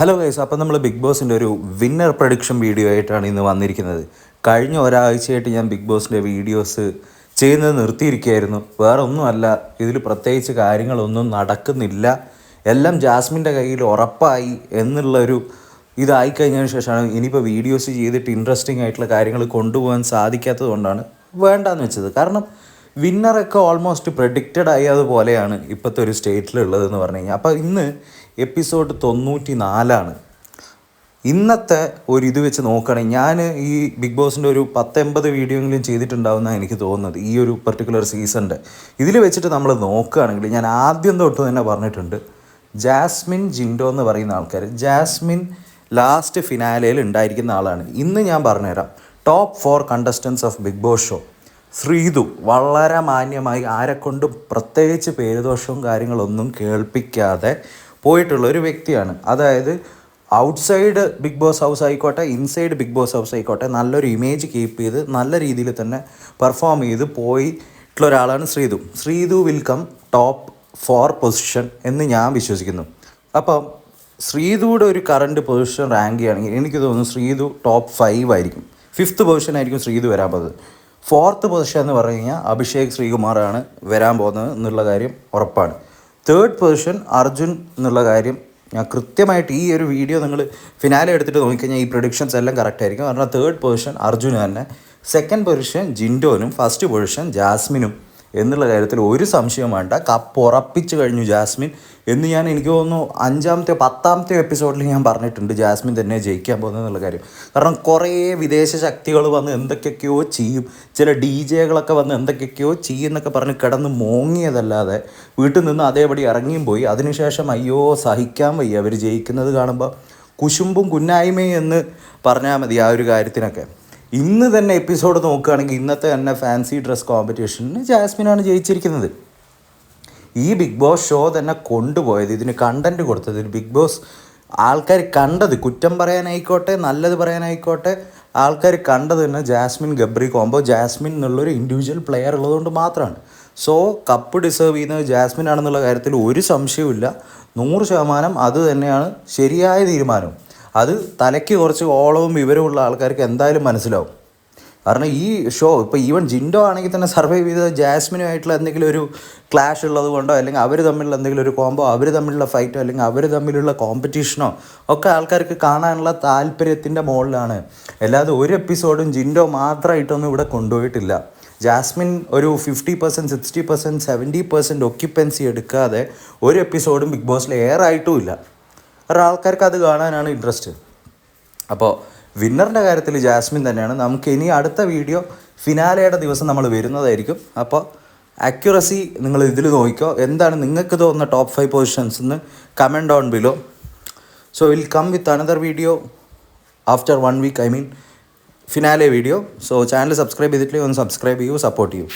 Hello guys അപ്പം നമ്മൾ big ബോസിന്റെ ഒരു വിന്നർ പ്രഡിക്ഷൻ വീഡിയോ ആയിട്ടാണ് ഇന്ന് വന്നിരിക്കുന്നത്. കഴിഞ്ഞ ഒരാഴ്ചയായിട്ട് ഞാൻ ബിഗ് ബോസിന്റെ വീഡിയോസ് ചെയ്യുന്നത് നിർത്തിയിരിക്കുകയായിരുന്നു. വേറെ ഒന്നുമല്ല ഇതിൽ പ്രത്യേകിച്ച് കാര്യങ്ങളൊന്നും നടക്കുന്നില്ല. എല്ലാം ജാസ്മിന്റെ കയ്യിൽ ഉറപ്പായി എന്നുള്ളൊരു ഇതായി കഴിഞ്ഞതിന് ശേഷമാണ് ഇനിയിപ്പോൾ വീഡിയോസ് ചെയ്തിട്ട് ഇൻട്രസ്റ്റിംഗ് ആയിട്ടുള്ള കാര്യങ്ങൾ കൊണ്ടുപോകാൻ സാധിക്കാത്തത് കൊണ്ടാണ് വേണ്ടാന്ന് വെച്ചത്. കാരണം വിന്നറൊക്കെ ഓൾമോസ്റ്റ് പ്രഡിക്റ്റഡ് ആയതുപോലെയാണ് ഇപ്പോഴത്തെ ഒരു സ്റ്റേറ്റിലുള്ളതെന്ന് പറഞ്ഞു കഴിഞ്ഞാൽ അപ്പോൾ ഇന്ന് എപ്പിസോഡ് തൊണ്ണൂറ്റി നാലാണ് ഇന്നത്തെ ഒരു ഇത് വെച്ച് നോക്കുകയാണെങ്കിൽ ഞാൻ ഈ ബിഗ് ബോസിന്റെ ഒരു പത്തൊമ്പത് വീഡിയോയെങ്കിലും ചെയ്തിട്ടുണ്ടാവുന്ന എനിക്ക് തോന്നുന്നത് ഈ ഒരു പെർട്ടിക്കുലർ സീസണിന്റെ ഇതിൽ വെച്ചിട്ട് നമ്മൾ നോക്കുകയാണെങ്കിൽ ഞാൻ ആദ്യം തൊട്ട് തന്നെ പറഞ്ഞിട്ടുണ്ട് ജാസ്മിൻ ജിൻഡോ എന്ന് പറയുന്ന ആൾക്കാർ ജാസ്മിൻ ലാസ്റ്റ് ഫിനാലയിൽ ഉണ്ടായിരിക്കുന്ന ആളാണ്. ഇന്ന് ഞാൻ പറഞ്ഞുതരാം top four contestants of Big Boss show Sreethu വളരെ മാന്യമായി ആരെക്കൊണ്ടും പ്രത്യേകിച്ച് പേരുദോഷവും കാര്യങ്ങളൊന്നും കേൾപ്പിക്കാതെ പോയിട്ടുള്ള ഒരു വ്യക്തിയാണ്. അതായത് ഔട്ട്സൈഡ് ബിഗ് ബോസ് ഹൗസ് ആയിക്കോട്ടെ ഇൻസൈഡ് ബിഗ് ബോസ് ഹൗസ് ആയിക്കോട്ടെ നല്ലൊരു ഇമേജ് കീപ്പ് ചെയ്ത് നല്ല രീതിയിൽ തന്നെ പെർഫോം ചെയ്ത് പോയിട്ടുള്ള ഒരാളാണ് Sreethu. Sreethu will come top four position എന്ന് ഞാൻ വിശ്വസിക്കുന്നു. അപ്പം ശ്രീതുയുടെ ഒരു കറണ്ട് പൊസിഷൻ റാങ്ക് ചെയ്യുകയാണെങ്കിൽ എനിക്ക് തോന്നുന്നു ശ്രീതു ടോപ്പ് ഫൈവ് ആയിരിക്കും. ഫിഫ്ത്ത് പൊസിഷൻ ആയിരിക്കും ശ്രീതു വരാൻ പോകുന്നത്. ഫോർത്ത് പൊസിഷൻ എന്ന് പറഞ്ഞു കഴിഞ്ഞാൽ അഭിഷേക് ശ്രീകുമാറാണ് വരാൻ പോകുന്നത് എന്നുള്ള കാര്യം ഉറപ്പാണ്. തേർഡ് പൊസിഷൻ അർജുൻ എന്നുള്ള കാര്യം ഞാൻ കൃത്യമായിട്ട് ഈ ഒരു വീഡിയോ നിങ്ങൾ ഫിനാലെ എടുത്തിട്ട് നോക്കിക്കഴിഞ്ഞാൽ ഈ പ്രൊഡിക്ഷൻസ് എല്ലാം കറക്റ്റ് ആയിരിക്കും. കാരണം തേർഡ് പൊസിഷൻ അർജുന് തന്നെ. സെക്കൻഡ് പൊസിഷൻ ജിൻഡോനും ഫസ്റ്റ് പൊസിഷൻ ജാസ്മിനും എന്നുള്ള കാര്യത്തിൽ ഒരു സംശയം വേണ്ട. കപ്പ് ഉറപ്പിച്ചു കഴിഞ്ഞു ജാസ്മിൻ. എന്ന് ഞാൻ എനിക്ക് തോന്നുന്നു അഞ്ചാമത്തെ പത്താമത്തെ എപ്പിസോഡിൽ ഞാൻ പറഞ്ഞിട്ടുണ്ട് ജാസ്മിൻ തന്നെ ജയിക്കാൻ പോകുന്നത് എന്നുള്ള കാര്യം. കാരണം കുറേ വിദേശ ശക്തികൾ വന്ന് എന്തൊക്കെയൊക്കെയോ ചെയ്യും. ചില ഡി ജെകളൊക്കെ വന്ന് എന്തൊക്കെയൊക്കെയോ ചെയ്യുന്നൊക്കെ പറഞ്ഞ് കിടന്ന് മോങ്ങിയതല്ലാതെ വീട്ടിൽ നിന്ന് അതേപടി ഇറങ്ങിയും പോയി. അതിനുശേഷം അയ്യോ സഹിക്കാൻ വയ്യ. അവർ ജയിക്കുന്നത് കാണുമ്പോൾ കുശുമ്പും കുന്നായ്മയും എന്ന് പറഞ്ഞാൽ മതി ആ ഒരു കാര്യത്തിനൊക്കെ. ഇന്ന് തന്നെ എപ്പിസോഡ് നോക്കുകയാണെങ്കിൽ ഇന്നത്തെ തന്നെ ഫാൻസി ഡ്രസ് കോമ്പറ്റീഷനിൽ ജാസ്മിനാണ് ജയിച്ചിരിക്കുന്നത്. ഈ ബിഗ് ബോസ് ഷോ തന്നെ കൊണ്ടുപോയത് ഇതിന് കണ്ടന്റ് കൊടുത്തത് ബിഗ് ബോസ് ആൾക്കാർ കണ്ടത് കുറ്റം പറയാനായിക്കോട്ടെ നല്ലത് പറയാനായിക്കോട്ടെ ആൾക്കാർ കണ്ടത് തന്നെ ജാസ്മിൻ ഗബ്രി കോംബോ ജാസ്മിൻ എന്നുള്ളൊരു ഇൻഡിവിജ്വൽ പ്ലെയർ ഉള്ളതുകൊണ്ട് മാത്രമാണ്. സോ കപ്പ് ഡിസേർവ് ചെയ്യുന്നത് ജാസ്മിൻ ആണെന്നുള്ള കാര്യത്തിൽ ഒരു സംശയവുമില്ല. നൂറ് ശതമാനം അത് തന്നെയാണ് ശരിയായ തീരുമാനം അത് തലയ്ക്ക് കുറച്ച് ഓളവും വിവരമുള്ള ആൾക്കാർക്ക് എന്തായാലും മനസ്സിലാവും. കാരണം ഈ ഷോ ഇപ്പോൾ ഈവൻ ജിൻഡോ ആണെങ്കിൽ തന്നെ സർവൈവ് ചെയ്തത് ജാസ്മിനുമായിട്ടുള്ള എന്തെങ്കിലും ഒരു ക്ലാഷ് ഉള്ളത് കൊണ്ടോ അല്ലെങ്കിൽ അവർ തമ്മിലുള്ള എന്തെങ്കിലും ഒരു കോമ്പോ അവർ തമ്മിലുള്ള ഫൈറ്റോ അല്ലെങ്കിൽ അവർ തമ്മിലുള്ള കോമ്പറ്റീഷനോ ഒക്കെ ആൾക്കാർക്ക് കാണാനുള്ള താല്പര്യത്തിന്റെ മുകളിലാണ്. അല്ലാതെ ഒരു എപ്പിസോഡും ജിൻഡോ മാത്രമായിട്ടൊന്നും ഇവിടെ കൊണ്ടുപോയിട്ടില്ല. ജാസ്മിൻ ഒരു fifty percent sixty percent seventy percent occupancy എടുക്കാതെ ഒരു എപ്പിസോഡും ബിഗ് ബോസിൽ എയർ ആയിട്ടും ഇല്ല. കാരണം ആൾക്കാർക്ക് അത് കാണാനാണ് ഇൻട്രസ്റ്റ് അപ്പോൾ വിന്നറിന്റെ കാര്യത്തിൽ ജാസ്മിൻ തന്നെയാണ്. നമുക്ക് ഇനി അടുത്ത വീഡിയോ ഫിനാലയുടെ ദിവസം നമ്മൾ വരുന്നതായിരിക്കും. അപ്പോൾ അക്യുറസി നിങ്ങൾ ഇതിൽ നോക്കിക്കോ. എന്താണ് നിങ്ങൾക്ക് തോന്നുന്ന ടോപ്പ് ഫൈവ് പൊസിഷൻസ് എന്ന് comment on below so will come with another video after one week I mean finale video so channel subscribe ചെയ്തിട്ടില്ലെങ്കിൽ ഒന്ന് സബ്സ്ക്രൈബ് ചെയ്യൂ സപ്പോർട്ട് ചെയ്യൂ.